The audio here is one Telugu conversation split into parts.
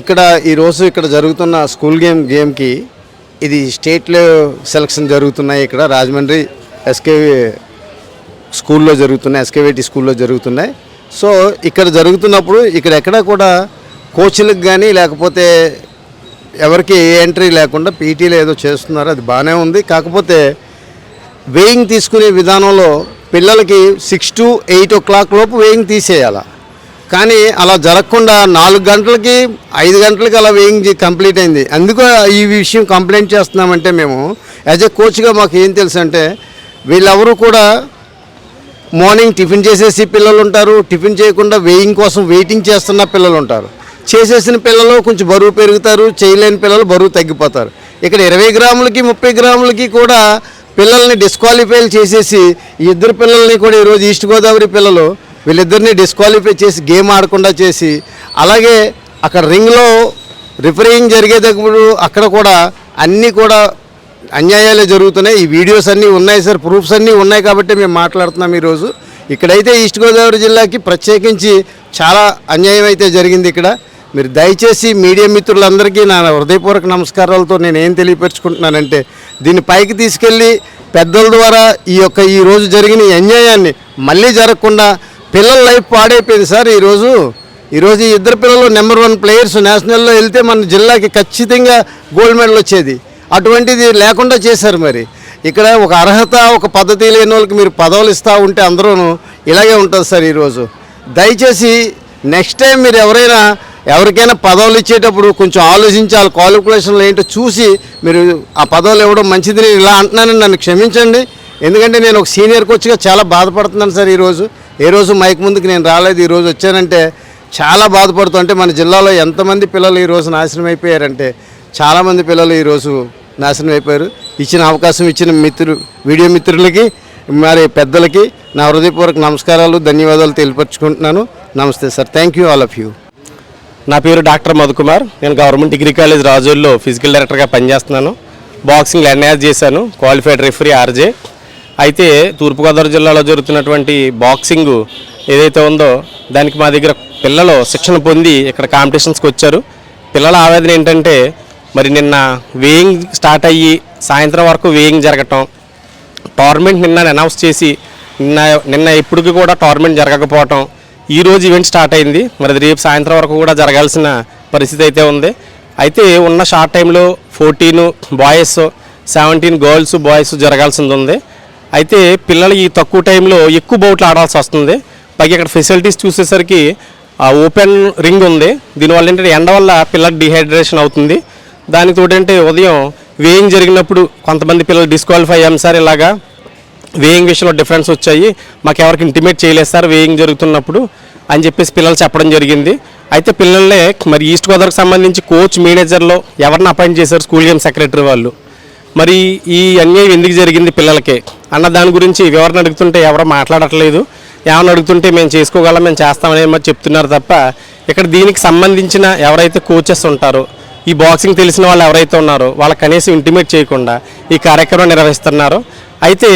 ఇక్కడ ఈరోజు ఇక్కడ జరుగుతున్న స్కూల్ గేమ్ గేమ్కి ఇది స్టేట్లో సెలక్షన్ జరుగుతున్నాయి ఇక్కడ. రాజమండ్రి ఎస్కే స్కూల్లో జరుగుతున్నాయి ఎస్కేవేటి స్కూల్లో జరుగుతున్నాయి. సో ఇక్కడ జరుగుతున్నప్పుడు ఇక్కడ ఎక్కడ కూడా కోచ్లకు కానీ లేకపోతే ఎవరికి ఏ ఎంట్రీ లేకుండా పీటీలో ఏదో చేస్తున్నారు అది బాగానే ఉంది. కాకపోతే వేయింగ్ తీసుకునే విధానంలో పిల్లలకి six to eight o'clock లోపు వేయింగ్ తీసేయాలి? కానీ అలా జరగకుండా నాలుగు గంటలకి ఐదు గంటలకి అలా వేయింగ్ కంప్లీట్ అయింది. అందుకు ఈ విషయం కంప్లైంట్ చేస్తున్నామంటే మేము యాజ్ ఎ కోచ్గా మాకు ఏం తెలుసు అంటే వీళ్ళెవరూ కూడా మార్నింగ్ టిఫిన్ చేసేసి పిల్లలు ఉంటారు టిఫిన్ చేయకుండా వేయింగ్ కోసం వెయిటింగ్ చేస్తున్న పిల్లలు ఉంటారు. చేసేసిన పిల్లలు కొంచెం బరువు పెరుగుతారు చేయలేని పిల్లలు బరువు తగ్గిపోతారు. ఇక్కడ ఇరవై గ్రాములకి ముప్పై గ్రాములకి కూడా పిల్లల్ని డిస్క్వాలిఫైలు చేసేసి ఇద్దరు పిల్లల్ని కూడా ఈరోజు ఈస్ట్ గోదావరి పిల్లలు వీళ్ళిద్దరిని డిస్క్వాలిఫై చేసి గేమ్ ఆడకుండా చేసి అలాగే అక్కడ రింగ్లో రిఫరింగ్ జరిగేటప్పుడు అక్కడ కూడా అన్నీ కూడా అన్యాయాలే జరుగుతున్నాయి. ఈ వీడియోస్ అన్నీ ఉన్నాయి సార్ ప్రూఫ్స్ అన్నీ ఉన్నాయి కాబట్టి మేము మాట్లాడుతున్నాం ఈరోజు. ఇక్కడైతే ఈస్ట్ గోదావరి జిల్లాకి ప్రత్యేకించి చాలా అన్యాయం అయితే జరిగింది ఇక్కడ. మీరు దయచేసి మీడియా మిత్రులందరికీ నా హృదయపూర్వక నమస్కారాలతో నేను ఏం తెలియపరుచుకుంటున్నానంటే దీన్ని పైకి తీసుకెళ్ళి పెద్దల ద్వారా ఈ యొక్క ఈరోజు జరిగిన అన్యాయాన్ని మళ్ళీ జరగకుండా పిల్లల లైఫ్ పాడైపోయింది సార్ ఈరోజు. ఈరోజు ఈ ఇద్దరు పిల్లలు నెంబర్ వన్ ప్లేయర్స్ నేషనల్లో వెళ్తే మన జిల్లాకి ఖచ్చితంగా గోల్డ్ మెడల్ వచ్చేది. అటువంటిది లేకుండా చేశారు మరి. ఇక్కడ ఒక అర్హత ఒక పద్ధతి లేని వాళ్ళకి మీరు పదవులు ఇస్తూ ఉంటే అందరూ ఇలాగే ఉంటుంది సార్ ఈరోజు. దయచేసి నెక్స్ట్ టైం మీరు ఎవరైనా ఎవరికైనా పదవులు ఇచ్చేటప్పుడు కొంచెం ఆలోచించాలి క్వాలిఫికేషన్లు ఏంటో చూసి మీరు ఆ పదవులు ఇవ్వడం మంచిది. నేను ఇలా అంటున్నానని నన్ను క్షమించండి. ఎందుకంటే నేను ఒక సీనియర్ కోచ్గా చాలా బాధపడుతున్నాను సార్ ఈరోజు. ఏ రోజు మైక్ ముందుకు నేను రాలేదు ఈరోజు వచ్చానంటే చాలా బాధపడుతుంటే మన జిల్లాలో ఎంతమంది పిల్లలు ఈరోజు నాశనం అయిపోయారంటే చాలామంది పిల్లలు ఈరోజు నాశనం అయిపోయారు. ఇచ్చిన అవకాశం ఇచ్చిన మిత్రు వీడియో మిత్రులకి మరి పెద్దలకి నా హృదయపూర్వక నమస్కారాలు ధన్యవాదాలు తెలియపరుచుకుంటున్నాను. నమస్తే sir thank you all of you. నా పేరు డాక్టర్ మధుకుమార్ నేను గవర్నమెంట్ డిగ్రీ కాలేజ్ రాజోల్లో ఫిజికల్ డైరెక్టర్గా పనిచేస్తున్నాను. బాక్సింగ్ ఎన్ఆర్ చేశాను. Qualified referee RJ. అయితే తూర్పుగోదావరి జిల్లాలో జరుగుతున్నటువంటి బాక్సింగ్ ఏదైతే ఉందో దానికి మా దగ్గర పిల్లలు శిక్షణ పొంది ఇక్కడ కాంపిటీషన్స్కి వచ్చారు. పిల్లల ఆవేదన ఏంటంటే మరి నిన్న వేయింగ్ స్టార్ట్ అయ్యి సాయంత్రం వరకు వేయింగ్ జరగటం టోర్నమెంట్ నిన్న అనౌన్స్ చేసి నిన్న నిన్న ఇప్పటికి కూడా టోర్నమెంట్ జరగకపోవటం ఈ రోజు ఈవెంట్ స్టార్ట్ అయింది. మరి రేపు సాయంత్రం వరకు కూడా జరగాల్సిన పరిస్థితి అయితే ఉంది. అయితే ఉన్న షార్ట్ టైంలో fourteen boys seventeen girls boys జరగాల్సింది ఉంది. అయితే పిల్లలు ఈ తక్కువ టైంలో ఎక్కువ బౌట్లు ఆడాల్సి వస్తుంది. పైగా ఇక్కడ ఫెసిలిటీస్ చూసేసరికి ఆ ఓపెన్ రింగ్ ఉంది. దీనివల్ల ఏంటంటే ఎండ వల్ల పిల్లలకు డిహైడ్రేషన్ అవుతుంది. దానికి తోటంటే ఉదయం వేయింగ్ జరిగినప్పుడు కొంతమంది పిల్లలు డిస్క్వాలిఫై అయ్యాం సార్ ఇలాగా. వేయింగ్ విషయంలో డిఫరెన్స్ వచ్చాయి. మాకు ఎవరికి ఇంటిమేట్ చేయలేదు సార్ వేయింగ్ జరుగుతున్నప్పుడు అని చెప్పేసి పిల్లలు చెప్పడం జరిగింది. అయితే పిల్లలే మరి ఈస్ట్ గోదావరికి సంబంధించి కోచ్ మేనేజర్లో ఎవరిని అపాయింట్ చేశారు స్కూల్ గేమ్ సెక్రటరీ వాళ్ళు? మరి ఈ అన్యాయం ఎందుకు జరిగింది పిల్లలకి? అన్న దాని గురించి వివరణ అడుగుతుంటే ఎవరో మాట్లాడట్లేదు. ఏమైనా అడుగుతుంటే మేము చేసుకోగలం మేము చేస్తామని మరి చెప్తున్నారు తప్ప ఇక్కడ దీనికి సంబంధించిన ఎవరైతే కోచెస్ ఉంటారో ఈ బాక్సింగ్ తెలిసిన వాళ్ళు ఎవరైతే ఉన్నారో వాళ్ళకి కనీసం ఇంటిమేట్ చేయకుండా ఈ కార్యక్రమం నిర్వహిస్తున్నారు. అయితే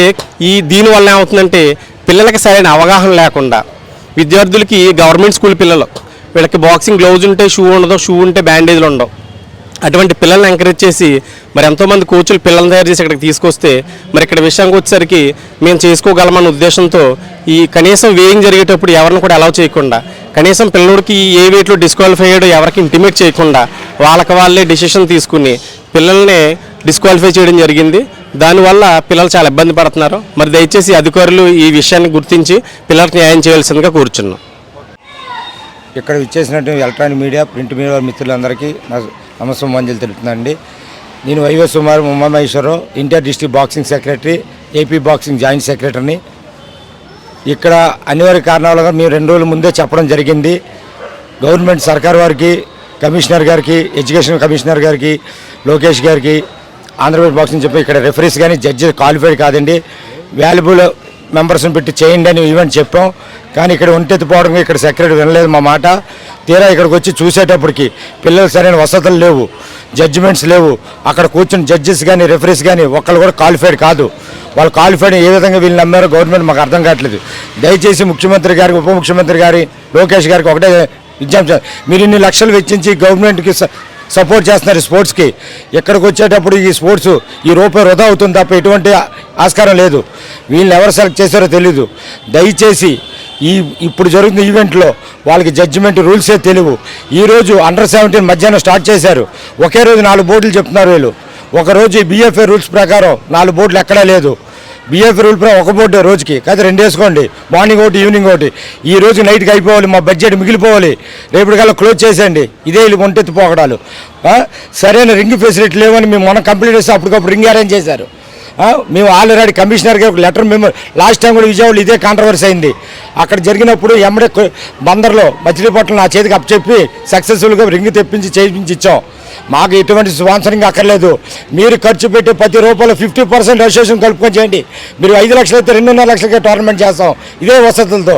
ఈ దీనివల్ల ఏమవుతుందంటే పిల్లలకి సరైన అవగాహన లేకుండా విద్యార్థులకి గవర్నమెంట్ స్కూల్ పిల్లలు వీళ్ళకి బాక్సింగ్ గ్లౌజ్ ఉంటే షూ ఉండదు షూ ఉంటే బ్యాండేజ్లు ఉండవు. అటువంటి పిల్లల్ని ఎంకరేజ్ చేసి మరి ఎంతోమంది కోచులు పిల్లల్ని తయారు చేసి ఇక్కడికి తీసుకొస్తే మరి ఇక్కడ విషయానికి వచ్చేసరికి మేము చేసుకోగలమన్న ఉద్దేశంతో ఈ కనీసం వేయింగ్ జరిగేటప్పుడు ఎవరిని కూడా అలౌ చేయకుండా కనీసం పిల్లడికి ఏ వెయిట్లో డిస్క్వాలిఫై అయ్యాడో ఎవరికి ఇంటిమేట్ చేయకుండా వాళ్ళకి వాళ్ళే డిసిషన్ తీసుకుని పిల్లల్ని డిస్క్వాలిఫై చేయడం జరిగింది. దానివల్ల పిల్లలు చాలా ఇబ్బంది పడుతున్నారు. మరి దయచేసి అధికారులు ఈ విషయాన్ని గుర్తించి పిల్లలకు న్యాయం చేయాల్సిందిగా కూర్చున్నాం. ఇక్కడ ఇచ్చేసినట్టు ఎలక్ట్రానిక్ మీడియా ప్రింట్ మీడియా మిత్రులందరికీ నా నమస్కారం మంజలు తెలుపుతుందండి. నేను వైవస్ సుమారు Umamaheswararao inter district boxing secretary AP boxing joint సెక్రటరీని ఇక్కడ అనివార్య కారణాలుగా మేము రెండు రోజుల ముందే చెప్పడం జరిగింది. గవర్నమెంట్ సర్కార్ వారికి కమిషనర్ గారికి ఎడ్యుకేషన్ కమిషనర్ గారికి లోకేష్ గారికి ఆంధ్రప్రదేశ్ బాక్సింగ్ చెప్పి ఇక్కడ రెఫరీస్ కానీ జడ్జి క్వాలిఫైడ్ కాదండి. వాల్యుబుల్ మెంబర్స్ని పెట్టి చేయండి అని ఈవెంట్ చెప్పాం. కానీ ఇక్కడ ఒంటెత్తిపోవడం ఇక్కడ సెక్రటరీ వినలేదు మా మాట. తీరా ఇక్కడికి వచ్చి చూసేటప్పటికి పిల్లలు సరైన వసతులు లేవు. జడ్జిమెంట్స్ లేవు. అక్కడ కూర్చుని జడ్జెస్ కానీ రెఫరీస్ కానీ ఒక్కళ్ళు కూడా క్వాలిఫైడ్ కాదు. వాళ్ళు క్వాలిఫైడ్ ఏ విధంగా వీళ్ళు నమ్మారో గవర్నమెంట్ మాకు అర్థం కావట్లేదు. దయచేసి ముఖ్యమంత్రి గారికి ఉప ముఖ్యమంత్రి గారి లోకేష్ గారికి ఒకటే ఎగ్జామ్స్ మీరు ఇన్ని లక్షలు వెచ్చించి గవర్నమెంట్కి స- సపోర్ట్ చేస్తున్నారు స్పోర్ట్స్కి ఇక్కడికి వచ్చేటప్పుడు ఈ స్పోర్ట్స్ ఈ రూపాయి వృధా అవుతుంది తప్ప ఎటువంటి ఆస్కారం లేదు. వీళ్ళని ఎవరు సెలెక్ట్ చేశారో తెలీదు. దయచేసి ఈ ఇప్పుడు జరుగుతున్న ఈవెంట్లో వాళ్ళకి జడ్జిమెంట్ రూల్సే తెలియవు. ఈరోజు అండర్ సెవెంటీన్ మధ్యాహ్నం స్టార్ట్ చేశారు. ఒకే రోజు నాలుగు బోర్డులు చెప్తున్నారు వీళ్ళు. ఒక రోజు బీఎఫ్ఏ రూల్స్ ప్రకారం నాలుగు బోర్డులు ఎక్కడా లేదు. బిఎఫ్ రూల్ ప్రకారం ఒక బోర్డు రోజుకి. కాదు రెండు వేసుకోండి. మార్నింగ్ ఒకటి ఈవినింగ్ ఒకటి. ఈ రోజు నైట్కి అయిపోవాలి మా బడ్జెట్ మిగిలిపోవాలి. రేపటికల్లా క్లోజ్ చేసేయండి. ఇదే వీళ్ళు ఒంటెత్తి పోకడాలు. సరైన రింగ్ ఫెసిలిటీ లేవని మేము మొన్న కంప్లీట్ చేస్తే అప్పటికప్పుడు రింగ్ అరేంజ్ చేశారు. మేము ఆల్రెడీ కమిషనర్కి ఒక లెటర్ మేము లాస్ట్ టైం కూడా విజయవాడలో ఇదే కాంట్రవర్సీ అయింది. అక్కడ జరిగినప్పుడు ఎమ్మడే బందర్లో మచిలీపట్నం నా చేతికి అప్పచెప్పి సక్సెస్ఫుల్గా రింగ్ తెప్పించి చేయించి ఇచ్చాం. మాకు ఎటువంటి స్పాన్సరింగ్ అక్కర్లేదు. మీరు ఖర్చు పెట్టి ప్రతి రూపాయలు ఫిఫ్టీ పర్సెంట్ రిజిస్ట్రేషన్ కలుపుకొని చేయండి. మీరు ఐదు లక్షలు అయితే రెండున్నర లక్షలకే టోర్నమెంట్ చేస్తాం. ఇదే వసతులతో.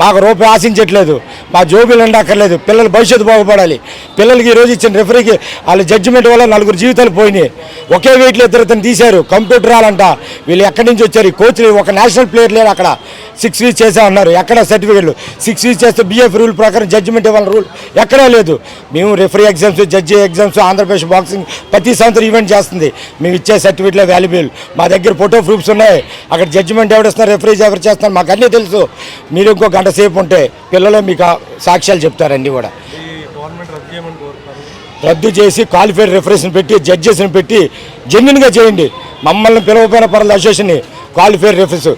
మాకు రూపాయి ఆశించట్లేదు. మా జోబీలు అక్కర్లేదు పిల్లల భవిష్యత్తు బాగుపడాలి. పిల్లలకి ఈరోజు ఇచ్చిన రెఫరీకి వాళ్ళ జడ్జిమెంట్ వల్ల నలుగురు జీవితాలు పోయినాయి. ఒకే వెయిట్లో ఇద్దరు ఇతను తీశారు. కంప్యూటర్ రాలంట వీళ్ళు ఎక్కడి నుంచి వచ్చారు? ఈ కోచ్లు ఒక నేషనల్ ప్లేయర్ లేరు అక్కడ. సిక్స్ వీక్స్ చేసా ఉన్నారు ఎక్కడ సర్టిఫికెట్లు సిక్స్ వీక్స్ చేస్తే బిఎఫ్ రూల్ ప్రకారం జడ్జిమెంట్ ఇవ్వాలని రూల్ ఎక్కడా లేదు. మేము referee exams judge exams Andhra Pradesh boxing ప్రతి సంవత్సరం ఈవెంట్ చేస్తుంది. మేము ఇచ్చే సర్టిఫికెట్లే వాల్యుబుల్ మా దగ్గర ఫోటో ప్రూఫ్స్ ఉన్నాయి. అక్కడ జడ్జిమెంట్ ఎవరిస్తున్నారు రెఫరీస్ ఎవరు చేస్తున్నారు మాకు అన్నీ తెలుసు. మీరు ఇంకో గంట సేపు ఉంటే పిల్లలు మీకు సాక్ష్యాలు చెప్తారండి కూడా. రద్దు చేసి క్వాలిఫైడ్ రెఫరీస్ని పెట్టి జడ్జెస్ని పెట్టి జెన్యున్గా చేయండి. మమ్మల్ని పిలవపోయిన పర్ల అసోసియేషన్ని క్వాలిఫైడ్ రెఫరీస్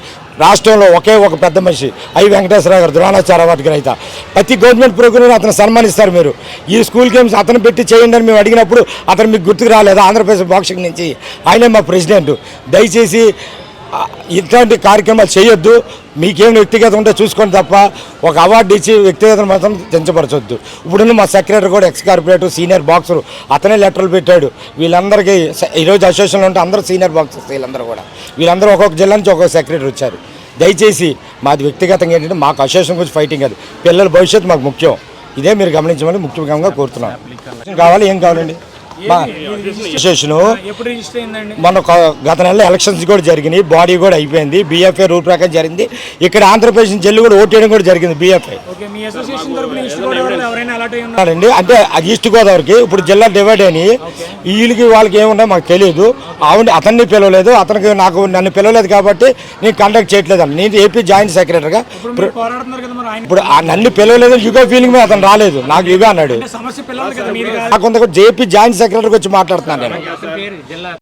రాష్ట్రంలో ఒకే ఒక పెద్ద మనిషి ఐ. వెంకటేశ్వరరావు గారు ద్రోణాచార్య వాటి గ్రహీత. ప్రతి గవర్నమెంట్ ప్రోగ్రామ్ అతను సన్మానిస్తారు మీరు. ఈ స్కూల్ గేమ్స్ అతను పెట్టి చేయండి అని మేము అడిగినప్పుడు అతను మీకు గుర్తుకు రాలేదు. ఆంధ్రప్రదేశ్ బాక్సింగ్ నుంచి ఆయనే మా ప్రెసిడెంట్. దయచేసి ఇట్లాంటి కార్యక్రమాలు చేయొద్దు. మీకేం వ్యక్తిగతం ఉంటే చూసుకోండి తప్ప ఒక అవార్డు ఇచ్చి వ్యక్తిగతం మాత్రం తెంచపరచొద్దు ఇప్పుడున్న మా సెక్రటరీ కూడా ఎక్స్ కార్పొరేటర్ సీనియర్ బాక్సర్ అతనే లెటర్లు పెట్టాడు. వీళ్ళందరికీ ఈరోజు అసోసియేషన్లో ఉంటే అందరూ సీనియర్ బాక్సర్స్ వీళ్ళందరూ కూడా. వీళ్ళందరూ ఒక్కొక్క జిల్లా నుంచి ఒక్కొక్క సెక్రటరీ వచ్చారు. దయచేసి మాది వ్యక్తిగతంగా ఏంటంటే మాకు అసోసియేషన్ గురించి ఫైటింగ్ కాదు. పిల్లల భవిష్యత్తు మాకు ముఖ్యం. ఇదే మీరు గమనించమని ముఖ్యంగా కోరుతున్నాం. కావాలి ఏం కావాలండి? మా అసోసియేషను ఎప్పుడు రిజిస్టర్ అయిందండి మొన్న గత నెలలో ఎలక్షన్స్ కూడా జరిగినాయి. బాడీ కూడా అయిపోయింది. బీఎఫ్ఐ రూల్ ప్రకారం జరిగింది. ఇక్కడ ఆంధ్రప్రదేశ్ నుంచి వెళ్ళి కూడా ఓటేయడం కూడా జరిగింది బీఎఫ్ఐ. ఓకే మీ అసోసియేషన్ తరపున ఈస్ట్ గోదావరిలో ఎవరైనా అలాట్ అయి ఉన్నారు? ఉన్నారండి. అంటే ఈస్ట్ గోదావరికి ఇప్పుడు జిల్లా డివైడ్ అయినాయి వీళ్ళకి వాళ్ళకి ఏమున్నాయో మాకు తెలియదు. ఆవిడ అతన్ని పిలవలేదు. అతనికి నాకు నన్ను పిలవలేదు కాబట్టి నేను కండక్ట్ చేయట్లేదు అని. నేను ఏపీ జాయింట్ సెక్రటరీగా ఇప్పుడు నన్ను పిలవలేదు యుగో ఫీలింగ్ మీద అతను రాలేదు. నాకు యుగ అన్నాడు. నాకు కొంత జేపీ జాయింట్ సెక్రటరీకి వచ్చి మాట్లాడుతున్నాను నేను.